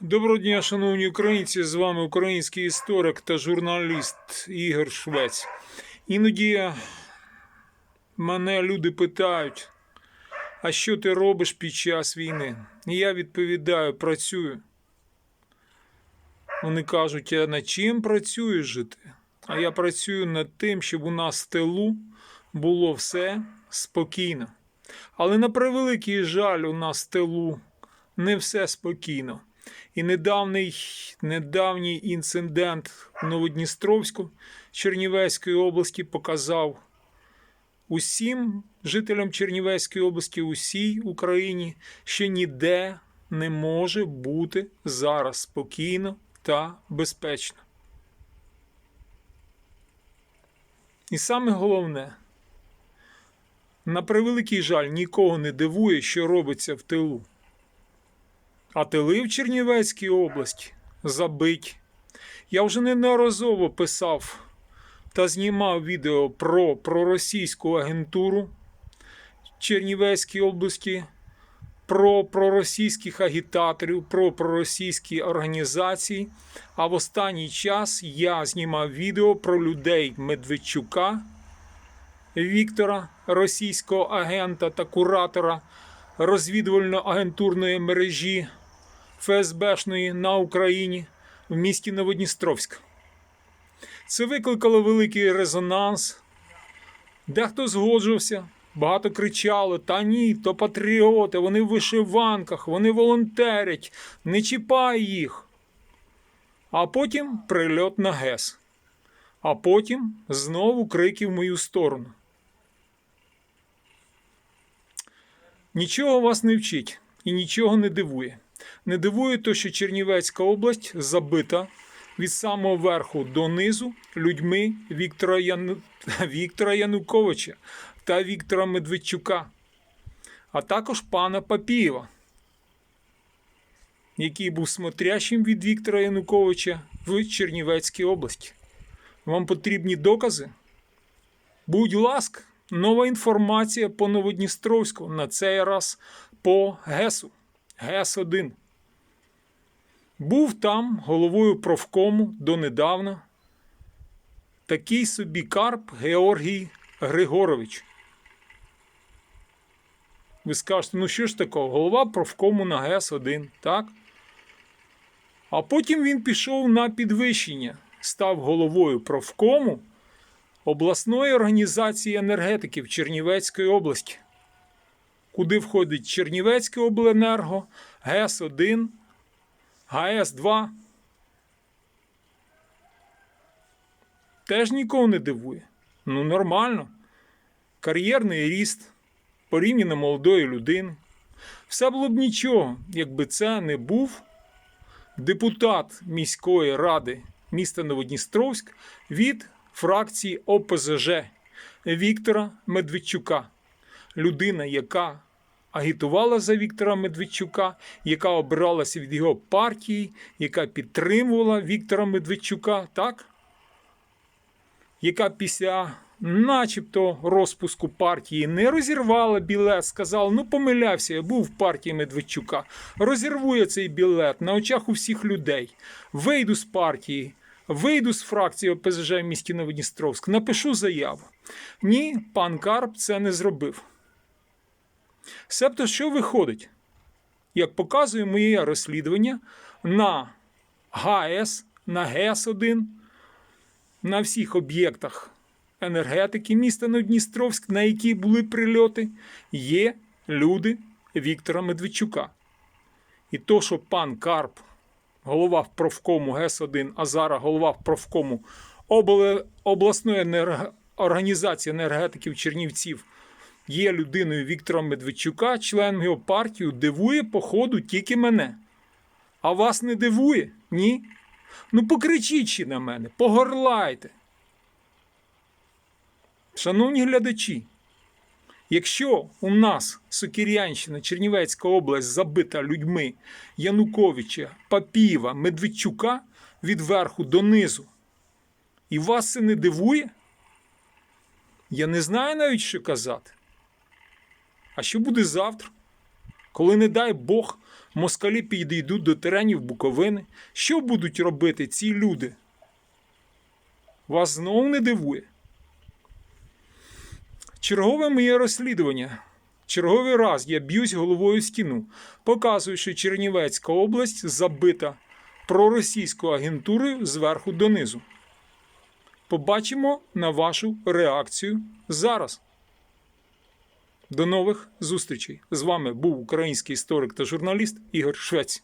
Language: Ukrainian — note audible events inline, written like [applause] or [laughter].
Доброго дня, шановні українці! З вами український історик та журналіст Ігор Швець. Іноді мене люди питають, а що ти робиш під час війни? І я відповідаю, працюю. Вони кажуть, а над чим працюєш же ти? А я працюю над тим, щоб у нас в тилу було все спокійно. Але на превеликий жаль, у нас в тилу не все спокійно. І недавній, недавній інцидент в Новодністровську Чернівецької області показав усім жителям Чернівецької області, усій Україні, що ніде не може бути зараз спокійно та безпечно. І саме головне, на превеликий жаль, нікого не дивує, що робиться в тилу. А тили в Чернівецькій області забить. Я вже неодноразово писав та знімав відео про проросійську агентуру Чернівецькій області, про проросійських агітаторів, про проросійські організації. А в останній час я знімав відео про людей Медведчука, Віктора, російського агента та куратора розвідувально-агентурної мережі ФСБшної на Україні в місті Новодністровськ. Це викликало великий резонанс. Дехто згоджувався, багато кричали: та ні, то патріоти, вони в вишиванках, вони волонтерять, не чіпай їх. А потім прильот на ГЕС. А потім знову крики в мою сторону. Нічого вас не вчить і нічого не дивує. Не дивує то, що Чернівецька область забита від самого верху до низу людьми Віктора, Яну... [laughs] Віктора Януковича та Віктора Медведчука, а також пана Папієва, який був смотрящим від Віктора Януковича в Чернівецькій області. Вам потрібні докази? Будь ласка, нова інформація по Новодністровську, на цей раз по ГЕСу. ГЕС-1. Був там головою профкому донедавна такий собі Карп Георгій Григорович. Ви скажете, ну що ж такого? Голова профкому на ГЕС-1, так? А потім він пішов на підвищення, став головою профкому обласної організації енергетиків Чернівецької області, куди входить Чернівецьке обленерго, ГЕС-1, ГАЕС-2. Теж нікого не дивує. Ну, нормально. Кар'єрний ріст порівняно молодої людини. Все було б нічого, якби це не був депутат міської ради міста Новодністровськ від фракції ОПЗЖ Віктора Медведчука. Людина, яка агітувала за Віктора Медведчука, яка обиралася від його партії, яка підтримувала Віктора Медведчука, так? яка після начебто розпуску партії не розірвала білет, сказала, ну помилявся, я був в партії Медведчука. Розірву я цей білет на очах у всіх людей. Вийду з партії, вийду з фракції ОПЗЖ в місті Новодністровськ, напишу заяву. Ні, пан Карп це не зробив. Себто, що виходить? Як показує моє розслідування, на ГАЕС, на ГЕС-1, на всіх об'єктах енергетики міста Новодністровськ, на які були прильоти, є люди Віктора Медведчука. І то, що пан Карп, голова в профкому ГЕС-1, а зараз голова в профкому обласної енерг... організації енергетиків Чернівців, є людиною Віктора Медведчука, членом його партії, дивує, походу, тільки мене. А вас не дивує? Ні? Ну покричіть ще на мене, погорлайте. Шановні глядачі, якщо у нас Сокірянщина, Чернівецька область забита людьми Януковича, Папієва, Медведчука від верху до низу, і вас це не дивує, я не знаю навіть, що казати. А що буде завтра, коли, не дай Бог, москалі підійдуть до теренів Буковини. Що будуть робити ці люди? Вас знову не дивує? Чергове моє розслідування. Черговий раз я б'юсь головою в стіну, показую, що Чернівецька область забита проросійською агентурою зверху донизу. Побачимо на вашу реакцію зараз. До нових зустрічей. З вами був український історик та журналіст Ігор Швець.